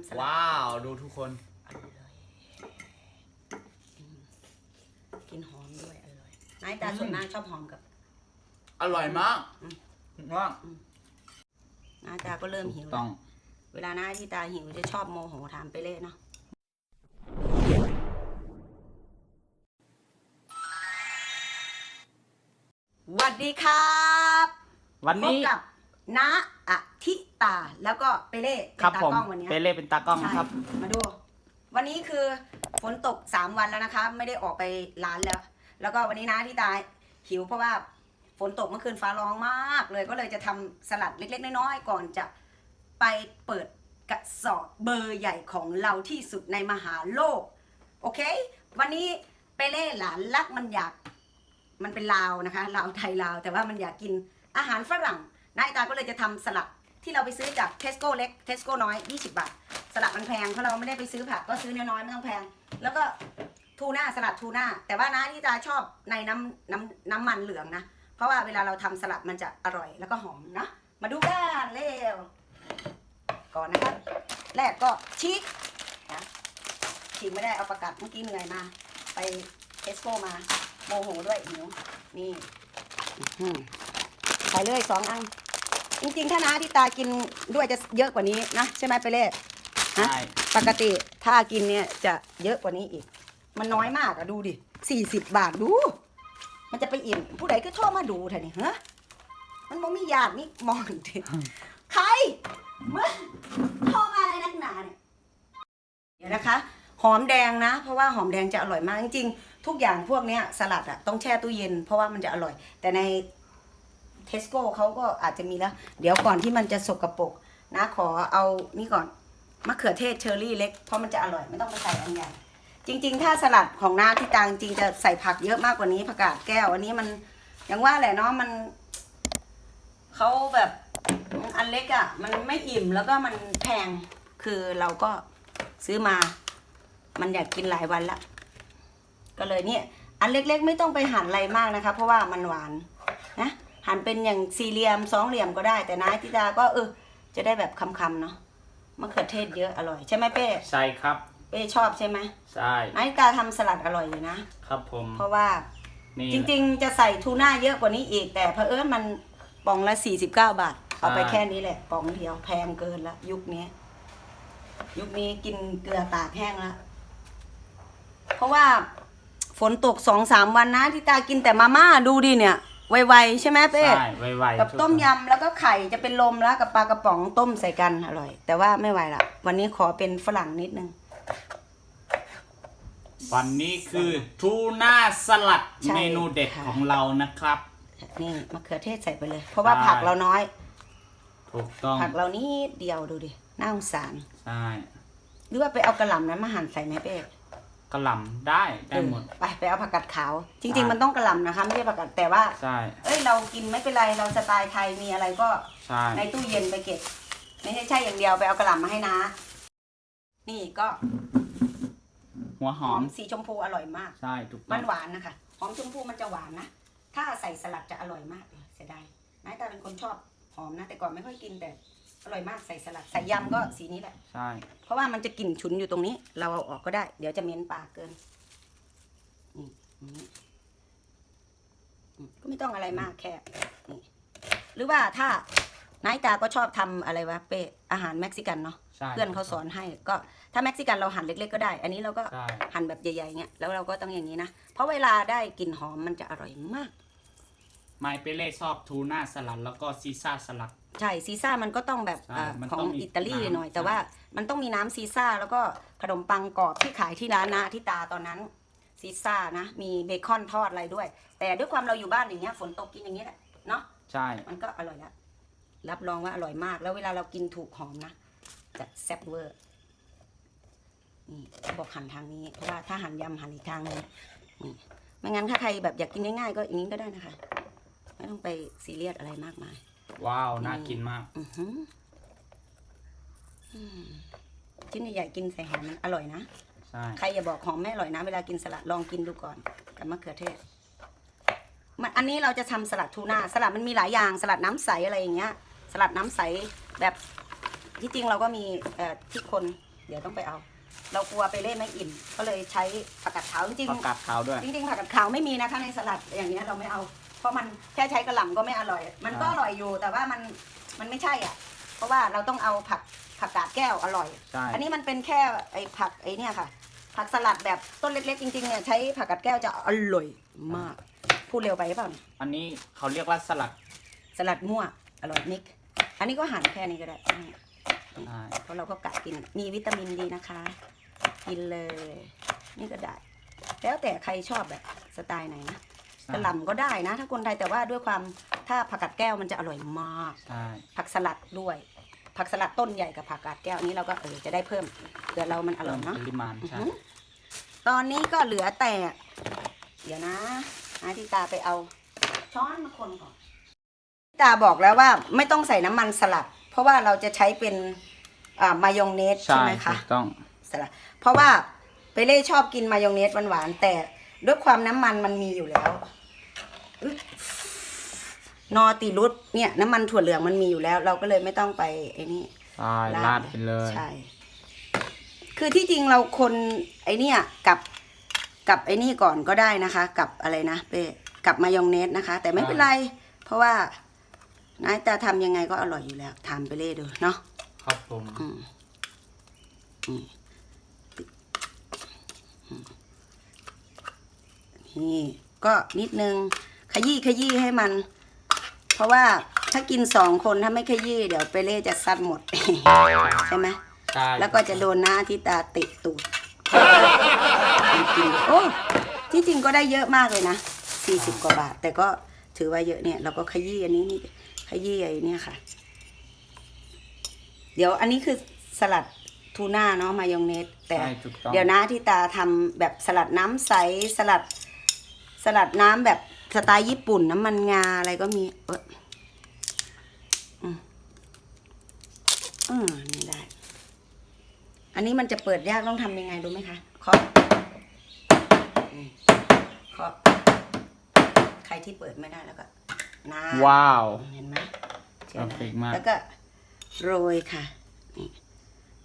ำสลัดว้าว ดูทุกคน อร่อยอืมกินหอมด้วยอร่อยนายตาส่วนมากชอบหอมกับ อร่อยมากอืมมากนายตาก็เริ่มหิวต้แล้อวง เวลาหน้าที่ตาหิวจะชอบโมโหถามไปเรื่อยเนาะสวัสดีครับวันพบนี้กับน้าอาทิ ตาแล้วก็เปเล่เป็นครับตาผมกล้องวันเนี้ย เปเล่เป็นตากล้องนะครับ ใช่มาดู วันนี้คือฝนตกสามวันแล้วนะคะ ไม่ได้ออกไปร้านแล้ว แล้วก็วันนี้นะที่ตาหิวเพราะว่าฝนตกเมื่อคืนฟ้าร้องมาก เลยก็เลยจะทำสลัดเล็ก ๆ น้อยๆก่อนจะไปเปิดกระสอบเบอร์ใหญ่ของเราที่สุดในมหาโลก โอเค วันนี้เปเล่หลานรักมันอยากมันเป็นลาวนะคะลาวไทยลาวแต่ว่ามันอยากกินอาหารฝรั่งนายตาก็เลยจะทำสลัด ที่เราไปซื้อจากเทสโก้เล็กเทสโก้น้อย 20 บาท สลัดมันแพงเพราะเราไม่ได้ไปซื้อผักก็ซื้อน้อยๆไม่ต้องแพง แล้วก็ทูน่าสลัดทูน่าแต่ว่านะที่ตาชอบในน้ำน้ำน้ำมันเหลืองนะ เพราะว่าเวลาเราทำสลัดมันจะอร่อยแล้วก็หอมนะ มาดูกันเร็วก่อนนะครับ แรกก็ชีกนะชีกไม่ได้เอาประกาศเมื่อกี้เหนื่อยมา ไปเทสโก้มาโมโหด้วยหิวนี่อื้อหือใส่เลยสองอัน จริงๆ ถ้าน้าที่ตากินด้วยจะเยอะกว่านี้นะใช่ไหมไปเล่ฮะใช่ ปกติถ้ากินเนี่ยจะเยอะกว่านี้อีก มันน้อยมากอะดูดิสี่สิบบาทดู มันจะไปอิ่มผู้ใดก็ชอบมาดูเถอะนี่ฮะมันบ่มีญาตินี่มองดิใครมึงชอบอะไรนักหนาเนี่ย เดี๋ยวนะคะ หอมแดงนะ เพราะว่าหอมแดงจะอร่อยมากจริงๆทุกอย่างพวกเนี้ยสลัดอะต้องแช่ตู้เย็น เพราะว่ามันจะอร่อย แต่ใน เทสโก้เขาก็อาจจะมีแล้ว เดี๋ยวก่อนที่มันจะสกรปรกนะขอเอานี่ก่อนมะเขือเทศเชอร์รี่เล็กเพราะมันจะอร่อยไม่ต้องไปใส่อันใหญ่จริง ๆ ถ้าสลัดของน้าที่ตางจริงจะใส่ผักเยอะมากกว่านี้ผักกาดแก้ว อันนี้มันอย่างว่าแหละเนาะมันเขาแบบอันเล็กอะ่ะ มันไม่อิ่มแล้วก็มันแพงคือเราก็ซื้อมา มันอยากกินหลายวันละก็เลยเนี่ย อันเล็กๆ ไม่ต้องไปหั่นอะไรมากนะคะ เพราะว่ามันหวานนะ หั่นเป็นอย่างสี่เหลี่ยมสองเหลี่ยมก็ได้ แต่น้าที่ตาก็เออจะได้แบบคำๆเนาะมะเขือเทศเยอะอร่อยใช่ไหมเป้ใช่ครับ เป้ชอบใช่ไหมใช่นายตาทำสลัดอร่อยอยู่นะครับผมเพราะว่านี่จริงๆ จะใส่ทูน่าเยอะกว่านี้อีก แต่เพอเอิญมันปองละ49บาท เอาไปแค่นี้แหละปองเดียวแพงเกินละยุคนี้ ยุคนี้กินเกลือตากแห้งละเพราะว่าฝนตกสองสามวันนะที่ตากินแต่มาม่าดูดิเนี่ย ไวๆใช่ไหมเป้ ใช่ไวๆกับทุกต้มคนยำแล้วก็ไข่จะเป็นลมแล้วกับปลากระป๋องต้มใส่กันอร่อย แต่ว่าไม่ไหวละวันนี้ขอเป็นฝรั่งนิดนึง วันนี้คือทูน่าสลัดใช่เมนูเด็ดค่ะ ของเรานะครับ นี่มะเขือเทศใส่ไปเลย เพราะว่าใช่ผักเราน้อย ถูกต้องผักเรานิดเดียวดูดิน่าสงสาร ใช่หรือว่าไปเอากระหล่ำนั้นมาหั่นใส่ไหมเป้ กระหล่ำได้ได้หมดเออไปไปเอาผักกาดขาว จริงอ่าๆมันต้องกระหล่ำนะคะไม่ใช่ผักกาดแต่ว่า ใช่เอ้ยเรากินไม่เป็นไรเราสไตล์ไทยมีอะไรก็ใช่ในตู้เย็นไปเก็บ ไม่ใช่ใช่อย่างเดียวไปเอากระหล่ำมาให้นะ นี่ก็หัวหหออมมสีชมพูอร่อยมาก ใช่ถูกต้มัองนหวานนะคะหอมชมพูมันจะหวานนะ ถ้าใส่สลัดจะอร่อยมากเลยเสียดายนายตาเป็นคนชอบหอมนะ แต่ก่อนไม่ค่อยกินแต่ อร่อยมากใส่สลัดใส่ยำก็สีนี้แหละ ใช่ เพราะว่ามันจะกลิ่นฉุนอยู่ตรงนี้ เราเอาออกก็ได้ เดี๋ยวจะเหม็นปากเกินนี่อย่างนี้อืมก็ไม่ต้องอะไรมากแค่นี่หรือว่าถ้านายตาก็ชอบทำอะไรวะเป้อาหารเม็กซิกันเนาะใช่เพื่อนเขาสอนให้ก็ถ้าเม็กซิกันเราหั่นเล็ก ๆ ก็ได้ อันนี้เราก็ ใช่หั่นแบบใหญ่ๆเงี้ยแล้วเราก็ต้องอย่างนี้นะ เพราะเวลาได้กลิ่นหอมมันจะอร่อยมาก ไมเปเล่ชอบทูน่าสลัดแล้วก็ซีซ่าสลัด ใช่ซีซ่ามันก็ต้องแบบใช่อ่ามันขอต้องงมีอิตาลีน้ำหน่อยใช่แต่ว่ามันต้องมีน้ำซีซ่าแล้วก็ขนมปังกรอบที่ขายที่ร้านนะที่ตาตอนนั้นซีซ่านะ มีเบคอนทอดอะไรด้วย แต่ด้วยความเราอยู่บ้านอย่างเงี้ยฝนตกกินอย่างนี้แหละเนาะใช่ มันก็อร่อยละรับรองว่าอร่อยมาก แล้วเวลาเรากินถูกหอมนะจะแซ่บเวอร์นี่บอกหั่นทางนี้เพราะว่าถ้าหั่นยำหั่นอีกทางหนึงนี่ไม่งั้นถ้าใครแบบอยากกินง่ายๆก็อย่างนี้ก็ได้นะคะ ไม่ต้องไปซีเรียสอะไรมากมาย ว้าว น่ากินมาก อือหืออืมชิ้นใหญ่ๆกินใส่หอมมันอร่อยนะ ใช่ ใครอย่าบอกหอมไม่อร่อยนะ เวลากินสลัดลองกินดูก่อนกับมะเขือเทศ มันอันนี้เราจะทำสลัดทูน่าสลัดมันมีหลายอย่างสลัดน้ำใสอะไรอย่างเงี้ย สลัดน้ำใสแบบที่จริงเราก็มีเอ่อที่คน เดี๋ยวต้องไปเอา เรากลัวไปเล่นไม่อิ่ม ก็เลยใช้ผักกาดขาวจริงผักกาดขาวด้วยๆจริงๆผักกาดขาวไม่มีนะคะในสลัดอย่างเงี้ยเราไม่เอา เพราะมันแค่ใช้กระหล่ำก็ไม่อร่อย มันก็อร่อยอยู่แต่ว่ามันมันไม่ใช่อะ เพราะว่าเราต้องเอาผักผักกาดแก้วอร่อย ใช่ อันนี้มันเป็นแค่ไอ้ผักไอ้เนี่ยค่ะ ผักสลัดแบบต้นเล็กๆจริงๆเนี่ยใช้ผักกาดแก้วจะอร่อยมาก พูดเร็วไปหรือเปล่าเนี่ยอันนี้เขาเรียกว่าสลัดสลัดมั่วอร่อยมิก อันนี้ก็หั่นแค่นี้ก็ได้อืมใช่เพราะเราก็กะกินมีวิตามินดีนะคะ กินเลย นี่ก็ได้ แล้วแต่ใครชอบแบบสไตล์ไหนนะ กระหล่ำก็ได้นะ ถ้าคนไทยแต่ว่าด้วยความถ้าผักกาดแก้วมันจะอร่อยมาก ใช่ผักสลัดด้วย ผักสลัดต้นใหญ่กับผักกาดแก้วอันนี้เราก็เออจะได้เพิ่มเผื่อเรามันอร่เริ่อมยเนาะ ปริมาณใช่ อื้อหือ ตอนนี้ก็เหลือแต่ เดี๋ยวนะอาทิตาไปเอา ช้อนมาคนก่อนตาบอกแล้วว่าไม่ต้องใส่น้ำมันสลัด เพราะว่าเราจะใช้เป็นอ่ามายองเนสใช่ใช่ไหมถูคะกต้อง สลัดเพราะว่าเปเล่ชอบกินมายองเนสหวานๆแต่ด้วยความน้ำมันมันมีอยู่แล้วอึ๊บ นอติรุตเนี่ยน้ำมันถั่วเหลืองมันมีอยู่แล้ว เราก็เลยไม่ต้องไปไอ้นี่ใช่ราดไปเลยใช่ คือที่จริงเราคนไอเนี่ยกับกับไอนี่ก่อนก็ได้นะคะ กับอะไรนะเป้กับมายองเนสนะคะ แต่ไม่เป็นไร เพราะว่านายตาทำยังไงก็อร่อยอยู่แล้วทำไปเรื่อยดูเนาะครับผมอืมอืมอืมนี่ก็นิดนึงข ยี้ขยี้ให้มัน เพราะว่าถ้ากินสองคนถ้าไม่ขยี้เดี๋ยวเปเล่จะซัดหมด ใช่ไหมใช่แล้วก็จะโดนหน้าที่ตาติดตูดจริงๆโอ้ที่จริงก็ได้เยอะมากเลยนะสี่สิบกว่าบาท แต่ก็ถือว่าเยอะเนี่ย เราก็ขยี้อันนี้นี่ขยี้ไอ้เนี่ยค่ะ เดี๋ยวอันนี้คือสลัดทูน่าเนาะมายองเนสแต่ ใช่ถูกต้อง เดี๋ยวนะที่ตาทำแบบสลัดน้ำใสสลัด สลัดน้ำแบบ สไตล์ญี่ปุ่นน้ำมันงาอะไรก็มี เอออืมอืมนี่ได้ อันนี้มันจะเปิดยากต้องทำยังไงรู้ไหมคะเคาะอืมเคาะใครที่เปิดไม่ได้แล้วก็น้ว้าว เห็นไหมเชื่อไหม Perfect มากแล้วก็โรยค่ะนี่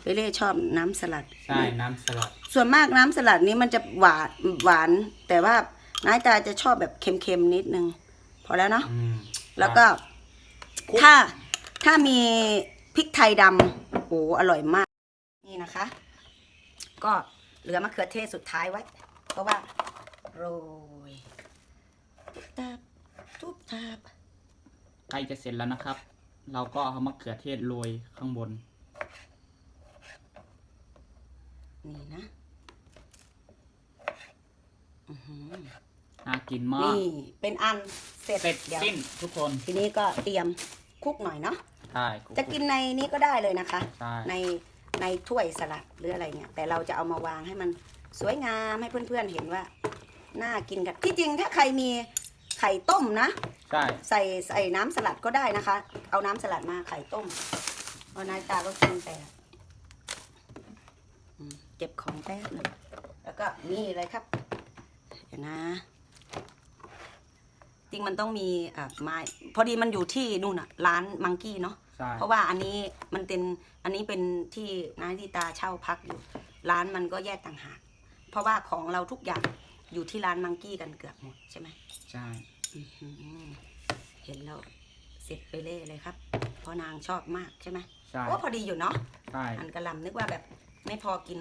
เปเล่ชอบน้ำสลัด ใช่ น้ำสลัด ส่วนมากน้ำสลัดนี้มันจะหวานหวาน แต่ว่า น้ายตาจะชอบแบบเค็มๆนิดนึง พอแล้วเนาะอืมแล้วก็ ถ้าถ้ามีพริกไทยดำโอ้อร่อยมาก นี่นะคะ ก็เหลือมะเขือเทศสุดท้ายไว้ เพราะว่าโรยทุบตาบทุบตาบใกล้จะเสร็จแล้วนะครับ เราก็เอามะเขือเทศโรยข้างบน นี่นะ อื้อหือ น่ากินมากนี่เป็นอันเสร็จเสร็จเดี๋ยวสิ้นทุกคนทีนี้ก็เตรียมคลุกหน่อยเนาะใช่จะกินในนี้ก็ได้เลยนะคะใช่ ในในถ้วยสลัดหรืออะไรเนี่ยแต่เราจะเอามาวางให้มันสวยงามให้เพื่อนๆเห็นว่าน่ากินกันที่จริงถ้าใครมีไข่ต้มนะ ใช่ใส่ใส่น้ำสลัดก็ได้นะคะ เอาน้ำสลัดมาไข่ต้มเอานายตาก็กินแต่อืมเก็บของแป๊บหนึงแล้วก็นี่เลยครับ เดี๋ยวนะ จริงมันต้องมีอะไม้พอดีมันอยู่ที่นู่นอะร้านมังกี้เนาะใช่เพราะว่าอันนี้มันเป็นอันนี้เป็นที่นายที่ตาเช่าพักอยู่ ร้านมันก็แยกต่างหากเพราะว่าของเราทุกอย่างอยู่ที่ร้านมังกี้กันเกือบหมดใช่ไหมใช่อื้อหือเห็นแล้วเสร็จไปเล่เลยครับเพราะนางชอบมากใช่ไหมใช่โอ้พอดีอยู่เนาะ ใช่อันกระหลำนึกว่าแบบไม่พอกิน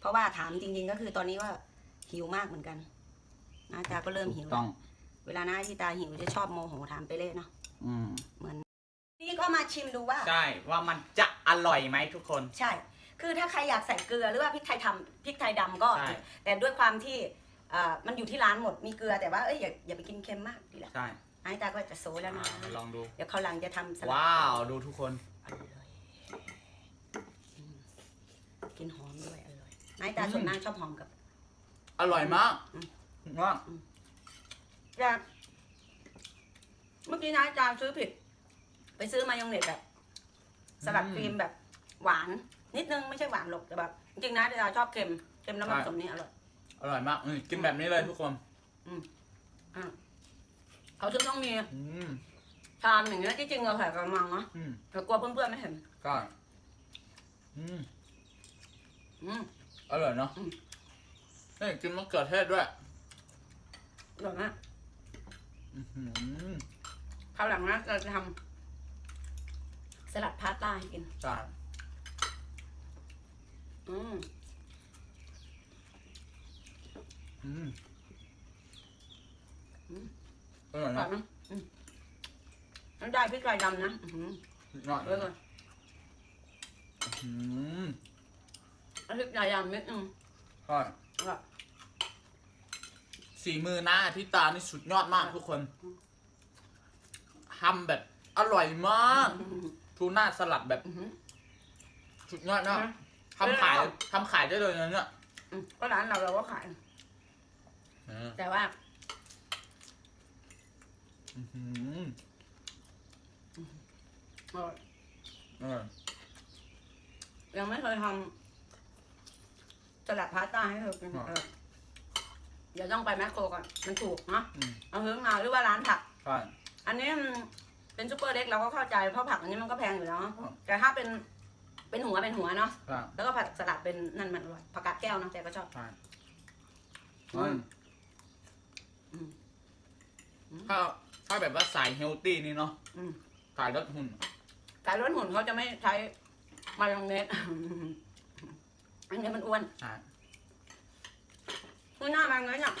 เพราะว่าถามจริง ๆ ก็คือตอนนี้ว่าหิวมากเหมือนกันนาตาก็เริ่มถูหิวกแล้ต้อวง เวลาหน้าที่ตาหิวจะชอบโมโหถามไปเล่เนาะอืมนี่ก็มาชิมดูว่า ใช่ว่ามันจะอร่อยไหมทุกคน ใช่ คือถ้าใครอยากใส่เกลือหรือว่าพริกไทยทำพริกไทยดำก็ ใช่ แต่ด้วยความที่เอ่อมันอยู่ที่ร้านหมดมีเกลือแต่ว่าเอ้ยอย่าอย่าไปกินเค็มมากดีแหละใช่นายตาก็จะโซแล้วนะ อ่าลองดู เดี๋ยวเขาวหลังจะทำสลัดว้าวดูทุกคน อร่อยอืมกินหอมด้วยอร่อยนายตาส่วนนางชอบหอมกับ อร่อยมากอืม มากอ ย่าเมื่อกี้นายตาซื้อผิด ไปซื้อมายองเนสแบบ สลัดครีมแบบหวาน นิดนึงไม่ใช่หวานหรอกแต่แบบจริงๆนะนายตาชอบเค็มเค็มแล้วมันผสมนี่อร่อยอร่อยมากอืมกินแบบนี้เลยทุกคนเขาถึงต้องมีอืมชามอย่างเงี้ยที่จริงเราใส่กระมังเนาะอืมแต่กลัวเพื่อนๆไม่เห็น ก็อืมอืม อร่อยเนาะอืม นี่กินมะเขือเทศด้วย อร่อยมากอื้อหือ คราวหลังนะเราจะทำสลัดพาสต้าให้กิน จ้าอืมอืมอืมอร่อยอร่อเนาะยไหมอืมน้ำได้พริกไทยดำนะอือหือสุดยอดเออเลยอืม เอาพริกไทยดำนิดนึงใช่อร่อย สีมือหน้าที่ตานี่สุดยอดมากทุกคนทำแบบอร่อยมากอืมทูน่าสลัดแบบอือหือ สุดยอดมากนะ ทำขายเออทำขายได้เลยนะเนี่ยอืมก็ร้านเราเราก็ขายแต่ว่าอื้อหืออร่อยอร่อยยังไม่เคยทำสลัดพาสต้าให้เธอกินอ่าเออ เดี๋ยวต้องไปแมคโครก่อน มันถูกเนาะ อืมเอาเฮืองมาหรือว่าร้านผัก ใช่ อันนี้มันเป็นซุปเปอร์เล็กเราก็เข้าใจเพราะผักอันนี้มันก็แพงอยู่แล้วอ่าแต่ถ้าเป็นเป็นหัวเป็นหัวเนาะ ใช่แล้วก็ผักสลัดเป็นนั่นมันอร่อยผักกาดแก้วนะแต่ก็ชอบ ใช่อืม อืม ถ้าถ้าแบบว่าสายเฮลตี้นี่เนาะอืม สายลดหุ่นสายล้วนหุ่นเขาจะไม่ใช้มายองเนส อันนี้มันอ้วน ใช่ คือหน้ามายองเนสเนี่ย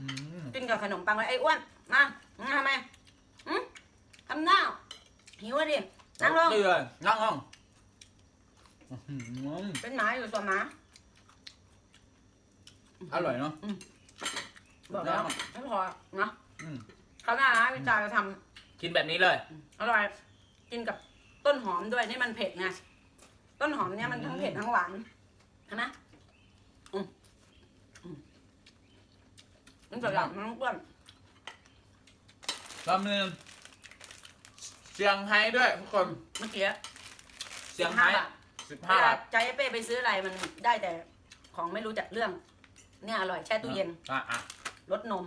อืมกินกับขนมปังเลยไอ้อ้วนมามึงทำไมอืมทำหน้าหิวอะดินั่งลงนี่เลยนั่งลงอื้อหือเป็นหมาอยู่ตัวหมาอร่อยเนาะ บอกแล้วได้ไม่พอนะอืมคราวหน้านะพี่จาจะทกินแบบนี้เลยำอร่อย กินกับต้นหอมด้วยนี่มันเผ็ดไงต้นหอมเนี่ยมันทั้งเผ็ดทั้งหวานใช่ไหมอืมอืม มันสลัดมันต้องเปื้อนแล้วมีเสียงไฮ้ด้วยทุกคนเมื่อกี้เสียงไฮ้บาทสิบเวห้าลาบาทใจเป้ไปซื้ออะไรมันได้แต่ของไม่รู้จักเรื่อง เนี่ยอร่อยแช่ตู้เย็นอะอะรสนม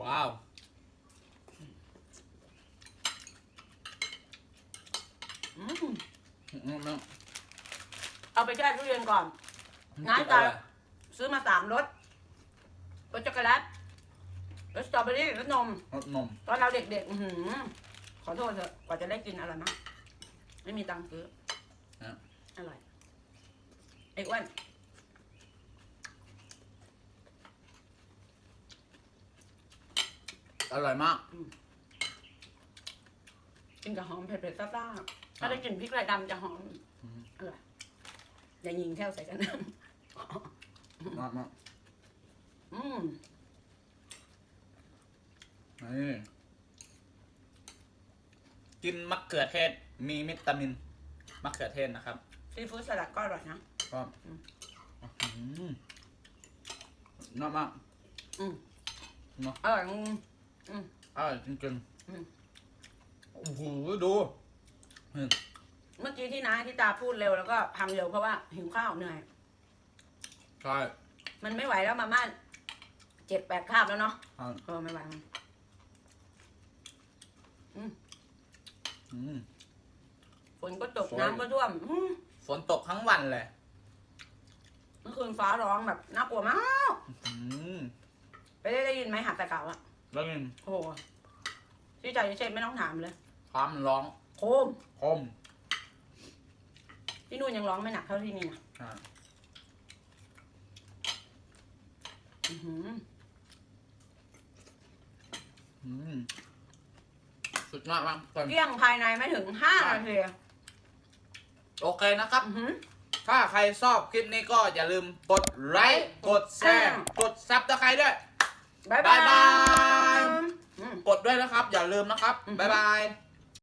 ว้าว อืมอืมอืมเอาไปแช่ตู้เย็นก่อนงั้นกิจะอะไรซื้อมาสามรส รสช็อกโกแลตรสสตรอเบอรี่รสนม รสนมตอนเราเด็กๆ อื้อหือ ขอโทษเถอะ กว่าจะได้กินอะไรนะไม่มีตังค์ซื้ออร่อยไอ้อ้วนอร่อยมาก กินกับหอมเผ็ดๆซ่าๆถ้าได้กลินพริกไทยดำจะหอมอืม อร่อยอย่ายิงแค่วใส่กันนะ มากมาก อืมนี่กินมะเขือเทศ มีวิตามินมะเขือเทศนะครับซีฟู้ดสลัดก็อร่อยนะ ก็อืม อืมน่ามากอืมเนาะอร่อยอืมอืม อร่อยจริงอืม ๆโอ้โหดูอืมเมื่อกี้ที่น้าที่ตาพูดเร็วแล้วก็ทำเร็วเพราะว่าหิวข้าวเหนื่อย ใช่มันไม่ไหวแล้วมาม่า เจ็ดแปดคาบแล้วเนาะใช่เออไม่ไหวมันอืม ฝนก็ตกฝน น้ำก็ท่วมอืมฝนตกทั้งวันเลย เมื่อคืนฟ้าร้องแบบน่ากลัวมากอืมไปได้ได้ยินไหมหัดตะเก่าอะแล้วนี่โอ้โหที่ใจเช่นไม่ต้องถามเลย ความร้องโคมคมที่นู่นยังร้องไม่หนักเท่าที่นี่นะใช่อื้อหืออืม สุดยอดมากทุกคนเกลี้ยงภายในไม่ถึงห้านาทีโอเคนะครับ อื้อหือ ถ้าใครชอบคลิปนี้ก็อย่าลืมกดไลค์กดแชร์อืม กดซับสไครต์ด้วยบายบายบ๊ายบายอืม กดด้วยนะครับ อย่าลืมนะครับอือฮึบ๊ายบาย